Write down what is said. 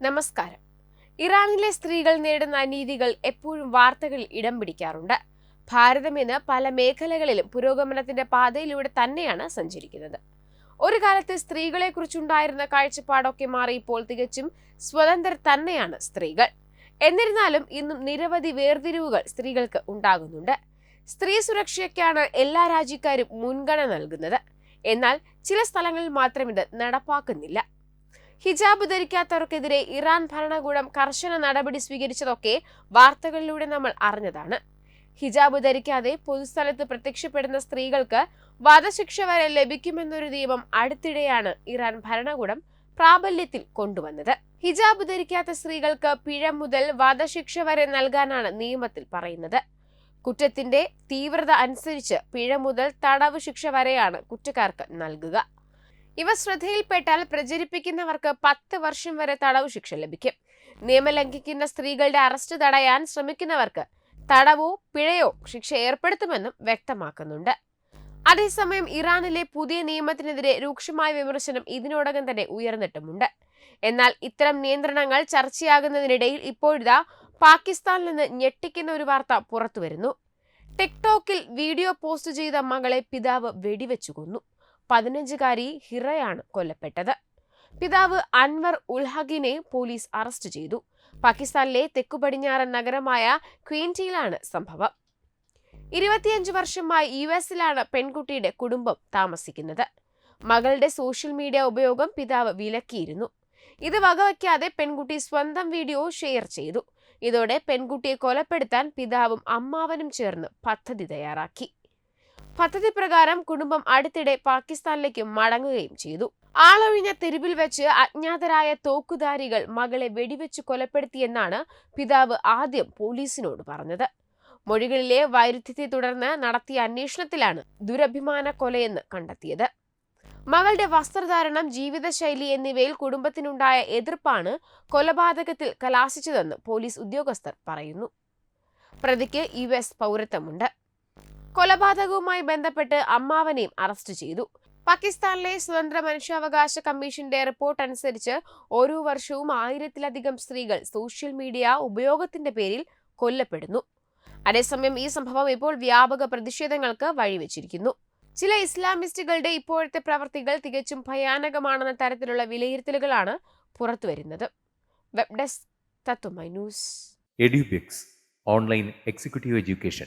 നമസ്കാരം. ഇറാനിലെ സ്ത്രീകൾ നേരിടുന്ന അനീതികൾ എപ്പോഴും വാർത്തകളിൽ ഇടം പിടിക്കാറുണ്ട്. ഭാരതം ഇന്ന് പല മേഖലകളിലും പുരോഗമനത്തിന്റെ പാതയിലൂടെ തന്നെയാണ് സഞ്ചരിക്കുന്നത്. ഒരു കാലത്ത് സ്ത്രീകളെക്കുറിച്ചുണ്ടായിരുന്ന കാഴ്ചപ്പാടൊക്കെ മാറി ഇപ്പോൾ തികച്ചും സ്വതന്ത്ര തന്നെയാണ് സ്ത്രീകൾ. എന്നിരുന്നാലും ഇന്നും നിരവധി വേർതിരിവുകൾ സ്ത്രീകൾക്ക് ഉണ്ടാകുന്നുണ്ട്. സ്ത്രീ സുരക്ഷയ്ക്കാണ് എല്ലാ രാജ്യക്കാരും മുൻഗണന നൽകുന്നത്. എന്നാൽ ചില സ്ഥലങ്ങളിൽ മാത്രം ഇത് നടപ്പാക്കുന്നില്ല. ഹിജാബ് ധരിക്കാത്തവർക്കെതിരെ ഇറാൻ ഭരണകൂടം കർശന നടപടി സ്വീകരിച്ചതൊക്കെ വാർത്തകളിലൂടെ നമ്മൾ അറിഞ്ഞതാണ്. ഹിജാബ് ധരിക്കാതെ പൊതുസ്ഥലത്ത് പ്രത്യക്ഷപ്പെടുന്ന സ്ത്രീകൾക്ക് വധശിക്ഷ വരെ ലഭിക്കുമെന്നൊരു നിയമം അടുത്തിടെയാണ് ഇറാൻ ഭരണകൂടം പ്രാബല്യത്തിൽ കൊണ്ടുവന്നത്. ഹിജാബ് ധരിക്കാത്ത സ്ത്രീകൾക്ക് പിഴ മുതൽ വധശിക്ഷ വരെ നൽകാനാണ് നിയമത്തിൽ പറയുന്നത്. കുറ്റത്തിന്റെ തീവ്രത അനുസരിച്ച് പിഴ മുതൽ തടവ് ശിക്ഷ വരെയാണ് കുറ്റക്കാർക്ക് നൽകുക. ഇവ ശ്രദ്ധയിൽപ്പെട്ടാൽ പ്രചരിപ്പിക്കുന്നവർക്ക് പത്ത് വർഷം വരെ തടവ് ശിക്ഷ ലഭിക്കും. നിയമം ലംഘിക്കുന്ന സ്ത്രീകളുടെ അറസ്റ്റ് തടയാൻ ശ്രമിക്കുന്നവർക്ക് തടവോ പിഴയോ ശിക്ഷ ഏർപ്പെടുത്തുമെന്നും വ്യക്തമാക്കുന്നുണ്ട്. അതേസമയം ഇറാനിലെ പുതിയ നിയമത്തിനെതിരെ രൂക്ഷമായ വിമർശനം ഇതിനോടകം തന്നെ ഉയർന്നിട്ടുമുണ്ട്. എന്നാൽ ഇത്തരം നിയന്ത്രണങ്ങൾ ചർച്ചയാകുന്നതിനിടയിൽ ഇപ്പോഴിതാ പാകിസ്ഥാനിൽ നിന്ന് ഞെട്ടിക്കുന്ന ഒരു വാർത്ത പുറത്തുവരുന്നു. ടിക്ടോക്കിൽ വീഡിയോ പോസ്റ്റ് ചെയ്ത മകളെ പിതാവ് വെടിവെച്ചു കൊന്നു. പതിനഞ്ചുകാരി ഹിറയാണ് കൊല്ലപ്പെട്ടത്. പിതാവ് അൻവർ ഉൽഹഖിനെ പോലീസ് അറസ്റ്റ് ചെയ്തു. പാകിസ്ഥാനിലെ തെക്കു പടിഞ്ഞാറൻ നഗരമായ ക്വീന്റിയിലാണ് സംഭവം. ഇരുപത്തിയഞ്ച് വർഷമായി യു എസിലാണ് പെൺകുട്ടിയുടെ കുടുംബം താമസിക്കുന്നത്. മകളുടെ സോഷ്യൽ മീഡിയ ഉപയോഗം പിതാവ് വിലക്കിയിരുന്നു. ഇത് വകവയ്ക്കാതെ പെൺകുട്ടി സ്വന്തം വീഡിയോ ഷെയർ ചെയ്തു. ഇതോടെ പെൺകുട്ടിയെ കൊലപ്പെടുത്താൻ പിതാവും അമ്മാവനും ചേർന്ന് പദ്ധതി തയ്യാറാക്കി. പദ്ധതി പ്രകാരം കുടുംബം അടുത്തിടെ പാകിസ്ഥാനിലേക്ക് മടങ്ങുകയും ചെയ്തു. ആളൊഴിഞ്ഞ തെരുവിൽ വെച്ച് അജ്ഞാതരായ തോക്കുധാരികൾ മകളെ വെടിവെച്ച് കൊലപ്പെടുത്തിയെന്നാണ് പിതാവ് ആദ്യം പോലീസിനോട് പറഞ്ഞത്. മൊഴികളിലെ വൈരുദ്ധ്യത്തെ തുടർന്ന് നടത്തിയ അന്വേഷണത്തിലാണ് ദുരഭിമാന കൊലയെന്ന് കണ്ടെത്തിയത്. മകളുടെ വസ്ത്രധാരണം ജീവിതശൈലി എന്നിവയിൽ കുടുംബത്തിനുണ്ടായ എതിർപ്പാണ് കൊലപാതകത്തിൽ കലാശിച്ചതെന്ന് പോലീസ് ഉദ്യോഗസ്ഥർ പറയുന്നു. പ്രതിക്ക് യു എസ് പൗരത്വമുണ്ട്. കൊലപാതകവുമായി ബന്ധപ്പെട്ട് അമ്മാവനെയും അറസ്റ്റ് ചെയ്തു. പാകിസ്ഥാനിലെ സ്വതന്ത്ര മനുഷ്യാവകാശ കമ്മീഷന്റെ റിപ്പോർട്ട് അനുസരിച്ച് ഓരോ വർഷവും ആയിരത്തിലധികം സ്ത്രീകൾ സോഷ്യൽ മീഡിയ ഉപയോഗത്തിന്റെ പേരിൽ കൊല്ലപ്പെടുന്നു. അതേസമയം ഈ സംഭവം ഇപ്പോൾ വ്യാപക പ്രതിഷേധങ്ങൾക്ക് വഴിവെച്ചിരിക്കുന്നു. ചില ഇസ്ലാമിസ്റ്റുകളുടെ ഇപ്പോഴത്തെ പ്രവർത്തികൾ തികച്ചും ഭയാനകമാണെന്ന തരത്തിലുള്ള വിലയിരുത്തലുകളാണ് പുറത്തുവരുന്നത്. Web desk online executive education.